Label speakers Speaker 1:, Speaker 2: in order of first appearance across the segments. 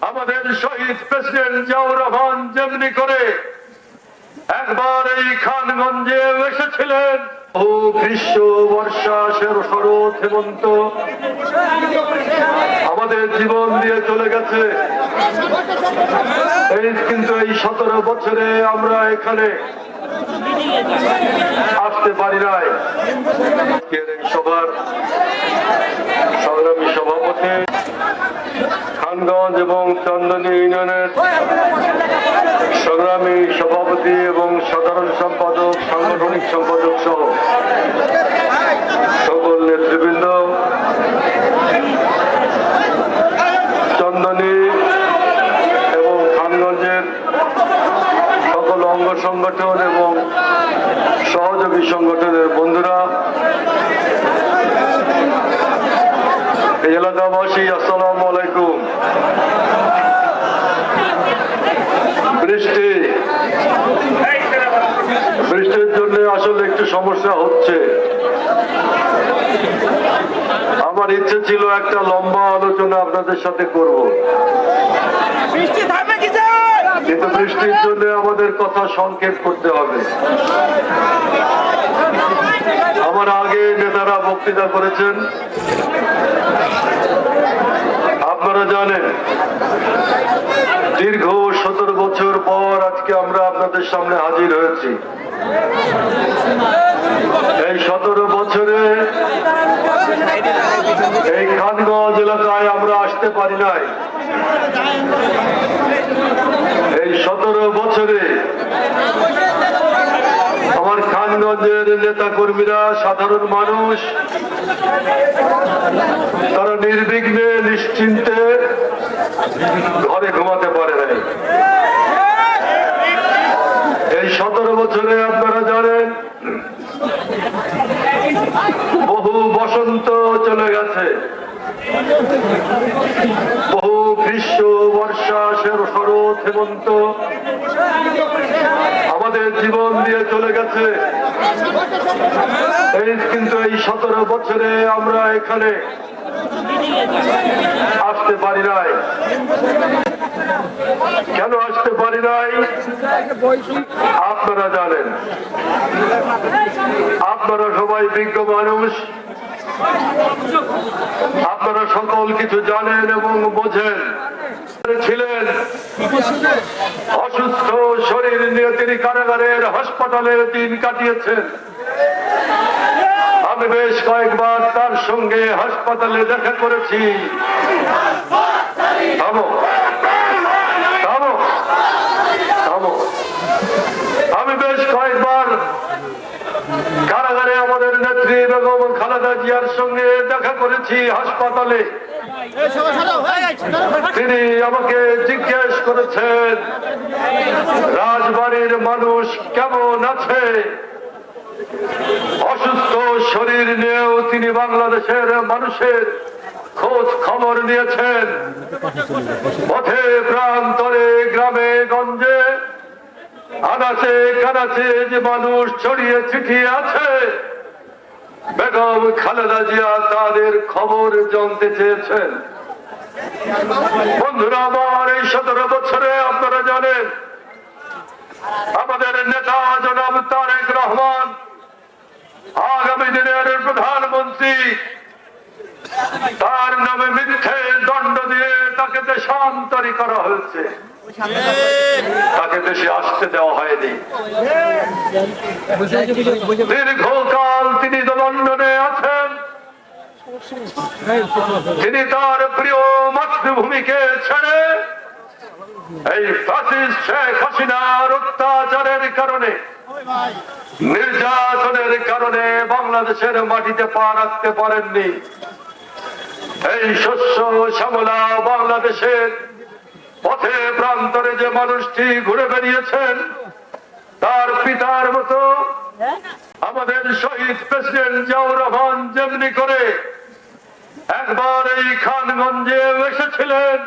Speaker 1: আমাদের শহীদ প্রেসিডেন্ট জিয়াউর রহমান যেমনি করে একবার এই খানগঞ্জে এসেছিলেন। ও গ্রীষ্ম বর্ষা শর- শরৎ হেমন্ত। আমাদের জীবন দিয়ে চলে গেছে। এই কিন্তু এই সতেরো বছরে আমরা এখানে আসতে পারি নাই। সভার সংগ্রামী সভাপতি খানগঞ্জ এবং চন্দনী ইউনিয়নের সংগ্রামী সভাপতি এবং সাধারণ সম্পাদক, সাংগঠনিক সম্পাদক সহ সকল নেতৃবৃন্দ, চন্দনী এবং খানগঞ্জের সকল অঙ্গ সংগঠন এবং সহযোগী সংগঠনের বন্ধুরা এই এলাকাবাসী আসসালামু আলাইকুম। বৃষ্টি। বৃষ্টির জন্য আসলে একটু সমস্যা হচ্ছে। আমার ইচ্ছে ছিল একটা লম্বা আলোচনা আপনাদের সাথে করব। কিন্তু বৃষ্টির জন্য আমাদের কথা সংক্ষেপ করতে হবে। আমার আগে নেতারা বক্তৃতা করেছেন। আপনারা জানেন, দীর্ঘ সতেরো বছর পর আজকে আমরা আপনাদের সামনে হাজির হয়েছি। এই সতেরো বছরে এই খানগঞ্জ এলাকায় আমরা আসতে পারি নাই। এই সতেরো বছরে আমার খানগঞ্জের নেতা কর্মীরা সাধারণ মানুষ, তারা নির্বিঘ্নে, নিশ্চিন্তে ঘরে ঘুমাতে পারে নাই। এই সতেরো বছরে আপনারা জানেন, বহু বসন্ত চলে গেছে। বহু গ্রীষ্ম বর্ষা শর- শরৎ হেমন্ত। আমাদের জীবন দিয়ে চলে গেছে। এই কিন্তু এই সতেরো বছরে আমরা এখানে আসতে পারি নাই। কেন আসতে পারি নাই? আপনারা জানেন। আপনারা সবাই বিজ্ঞ মানুষ। আপনারা সকল কিছু জানেন এবং বোঝেন। ছিলেন অসুস্থ শরীর নিয়ে তিনি কারাগারের হাসপাতালে দিন কাটিয়েছেন। আমি বেশ কয়েকবার তার সঙ্গে হাসপাতালে দেখা করেছি। আমি বেশ কয়েকবার কারাগারে বেগম খালেদা জিয়ার সঙ্গে দেখা করেছি হাসপাতালে, তিনি আমাকে জিজ্ঞেস করেছেন, রাজবাড়ির মানুষ কেমন আছে? অসুস্থ শরীর নিয়েও তিনি বাংলাদেশের মানুষের খোঁজ খবর নিয়েছেন। পথে প্রান্তরে গ্রামে, গঞ্জে, আনাচে কানাচে যে মানুষ ছড়িয়ে ছিটিয়ে আছে বেগম খালেদা জিয়া তাদের খবর জানতে চেয়েছেন। বন্ধুরা, আমার এই সতেরো বছরে আপনারা জানেন, আমাদের নেতা জনাব তারেক রহমান, আগামী দিনের প্রধানমন্ত্রী, তার নামে মিথ্যে দণ্ড দিয়ে তাকে দেশান্তরী করা হয়েছে। তাকে দেশে আসতে দেওয়া হয়নি। দীর্ঘকাল তিনি লন্ডনে আছেন। তিনি তার প্রিয় মাতৃভূমিকে ছেড়ে এই ফ্যাসিস্ট শেখ হাসিনার অত্যাচারের কারণে, নির্যাতনের কারণে বাংলাদেশের মাটিতে পা রাখতে পারেননি। এই শস্য শ্যামলা বাংলাদেশের পথে প্রান্তরে যে মানুষটি ঘুরে বেরিয়েছেন তার পিতার মতো আমাদের শহীদ প্রেসিডেন্ট জিয়াউর যেমনি করে একবার এই খানগঞ্জে এসেছিলেন,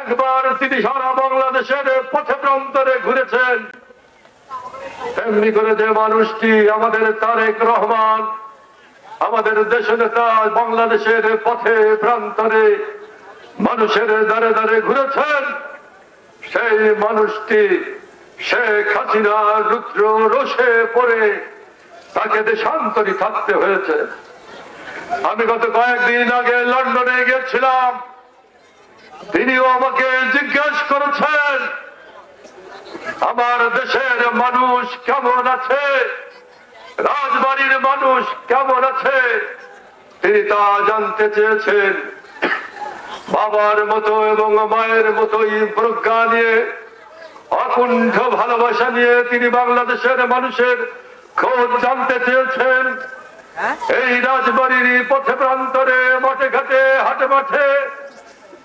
Speaker 1: একবার তিনি সারা বাংলাদেশের পথে প্রান্তরে ঘুরেছেন, তেমনি করে যে মানুষটি আমাদের তারেক রহমান, আমাদের দেশ নেতা বাংলাদেশের পথে প্রান্তরে মানুষের দ্বারে দ্বারে ঘুরেছেন। সেই মানুষটি শেখ হাসিনা, রুদ্র, রোষে পড়ে তাকে দেশান্তরী থাকতে হয়েছে। আমি গত কয়েকদিন আগে লন্ডনে গিয়েছিলাম। তিনিও আমাকে জিজ্ঞাসা করেছেন, আমার দেশের মানুষ কেমন আছে? রাজবাড়ির মানুষ কেমন আছে? তিনি তা জানতে চেয়েছেন। বাবার মতো এবং মায়ের মতোই প্রজ্ঞা নিয়ে অকুণ্ঠ ভালোবাসা নিয়ে তিনি বাংলাদেশের মানুষের খোঁজ জানতে চেয়েছেন। এই রাজবাড়ির পথে প্রান্তরে মাঠে ঘাটে হাটে মাঠে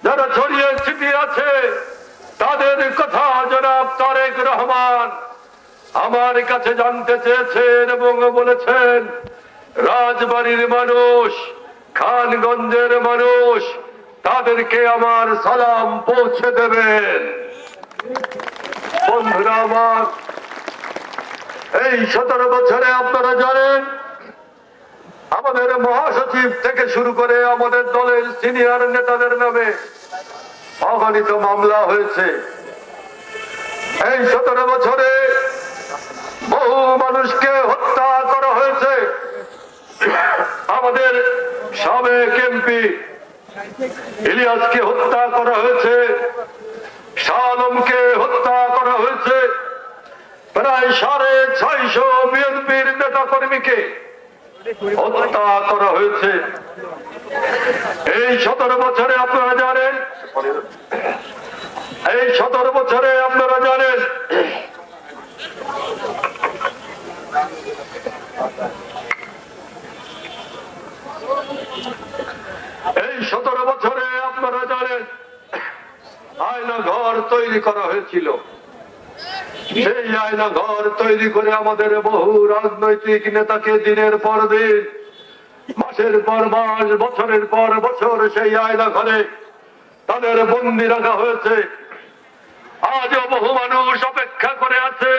Speaker 1: যারা ছড়িয়ে ছিটিয়ে আছে তাদের কথা জনাব তারেক রহমান আমার কাছে জানতে চেয়েছেন এবং বলেছেন রাজবাড়ির মানুষ খানগঞ্জের মানুষ তাদেরকে আমার সালাম পৌঁছে দেবেন। বন্ধুরা আমার, এই সতেরো বছরে আপনারা জানেন, আমাদের মহাসচিব থেকে শুরু করে আমাদের দলের সিনিয়র নেতাদের নামে অগণিত মামলা হয়েছে। এই সতেরো বছরে বহু মানুষকে হত্যা করা হয়েছে। আমাদের সাবেক এমপি ইলিয়াসকে হত্যা করা হয়েছে। শাহ আলমকে হত্যা করা হয়েছে। প্রায় সাড়ে ছয়শো বিএনপির নেতা কর্মীকে হত্যা করা হয়েছে। এই সতেরো বছরে আপনারা জানেন, এই সতেরো বছরে আপনারা জানেন এই সতেরো বছরে আপনারা জানেন আয়না ঘর তৈরি হয়েছিল সেই আয়না ঘর তৈরি করে আমাদের বহু রাজনৈতিক নেতাকে দিনের পর দিন, মাসের পর মাস, বছরের পর বছর সেই আয়না ঘরে তাদের বন্দি রাখা হয়েছে। আজও বহু মানুষ অপেক্ষা করে আছে।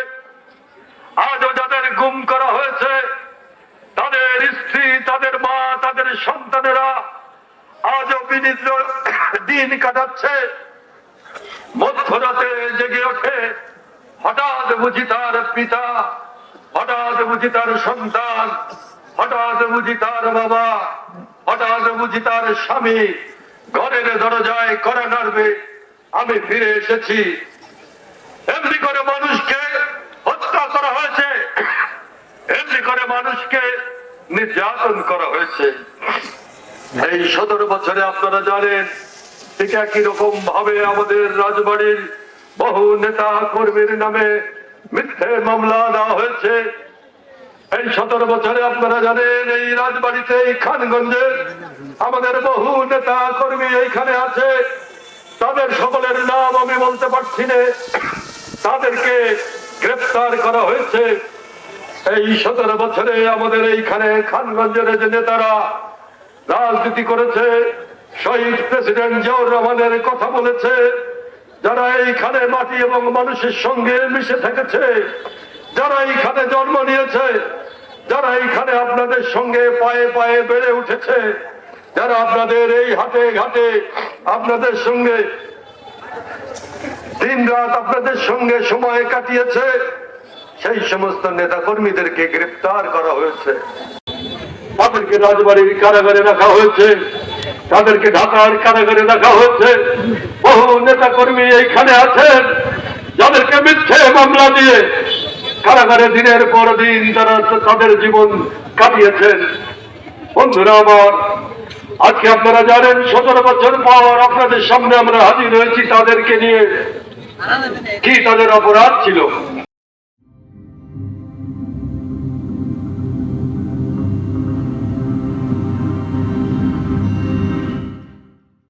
Speaker 1: আজও যাদের গুম করা হয়েছে, তাদের স্ত্রী, তাদের মা, তাদের সন্তানেরা আজও বিনিদ্র দিন কাটাচ্ছে। মধ্যরাতে জেগে ওঠে। হঠাৎ বুঝি তার পিতা, হঠাৎ বুঝি তার সন্তান, হঠাৎ বুঝি তার বাবা, হঠাৎ বুঝি তার স্বামী। ঘরের দরজায় করা নাড়বে, আমি ফিরে এসেছি। এমনি করে মানুষকে হত্যা করা হয়েছে। এমনি করে মানুষকে নির্যাতন করা হয়েছে। এই সতেরো বছরে আপনারা জানেন ঠিক একই রকম ভাবে আমাদের রাজবাড়ির বহু নেতা কর্মীর নামে মিথ্যে মামলা দেওয়া হয়েছে? এই সতেরো বছরে আপনারা জানেন, এই রাজবাড়িতে, এই খানগঞ্জে আমাদের বহু নেতা কর্মী এইখানে আছে। তাদের সকলের নাম আমি বলতে পারছি না। তাদেরকে গ্রেফতার করা হয়েছে। এই সতেরো বছরে আমাদের এইখানে খানগঞ্জের যে নেতারা রাজনীতি করেছে শহীদ প্রেসিডেন্ট জিয়াউর রহমানের কথা বলেছে, যারা এইখানে মাটি এবং মানুষের সঙ্গে মিশে থেকেছে, যারা এইখানে জন্ম নিয়েছে, যারা এইখানে আপনাদের সঙ্গে পায়ে পায়ে বেড়ে উঠেছে, যারা আপনাদের এই হাটে ঘাটে আপনাদের সঙ্গে দিন রাত আপনাদের সঙ্গে সময় কাটিয়েছে, সেই সমস্ত নেতা কর্মীদেরকে গ্রেপ্তার করা হয়েছে। তাদেরকে রাজবাড়ির কারাগারে রাখা হয়েছে। তাদেরকে ঢাকার কারাগারে রাখা হচ্ছে বহু নেতা কর্মী এইখানে আছেন, যাদেরকে মিথ্যে মামলা দিয়ে কারাগারে দিনের পর দিন তারা তাদের জীবন কাটিয়েছেন। বন্ধুরা আমার, আজকে আপনারা জানেন, সতেরো বছর পর আপনাদের সামনে আমরা হাজির হয়েছি তাদেরকে নিয়ে। কি তাদের অপরাধ ছিল?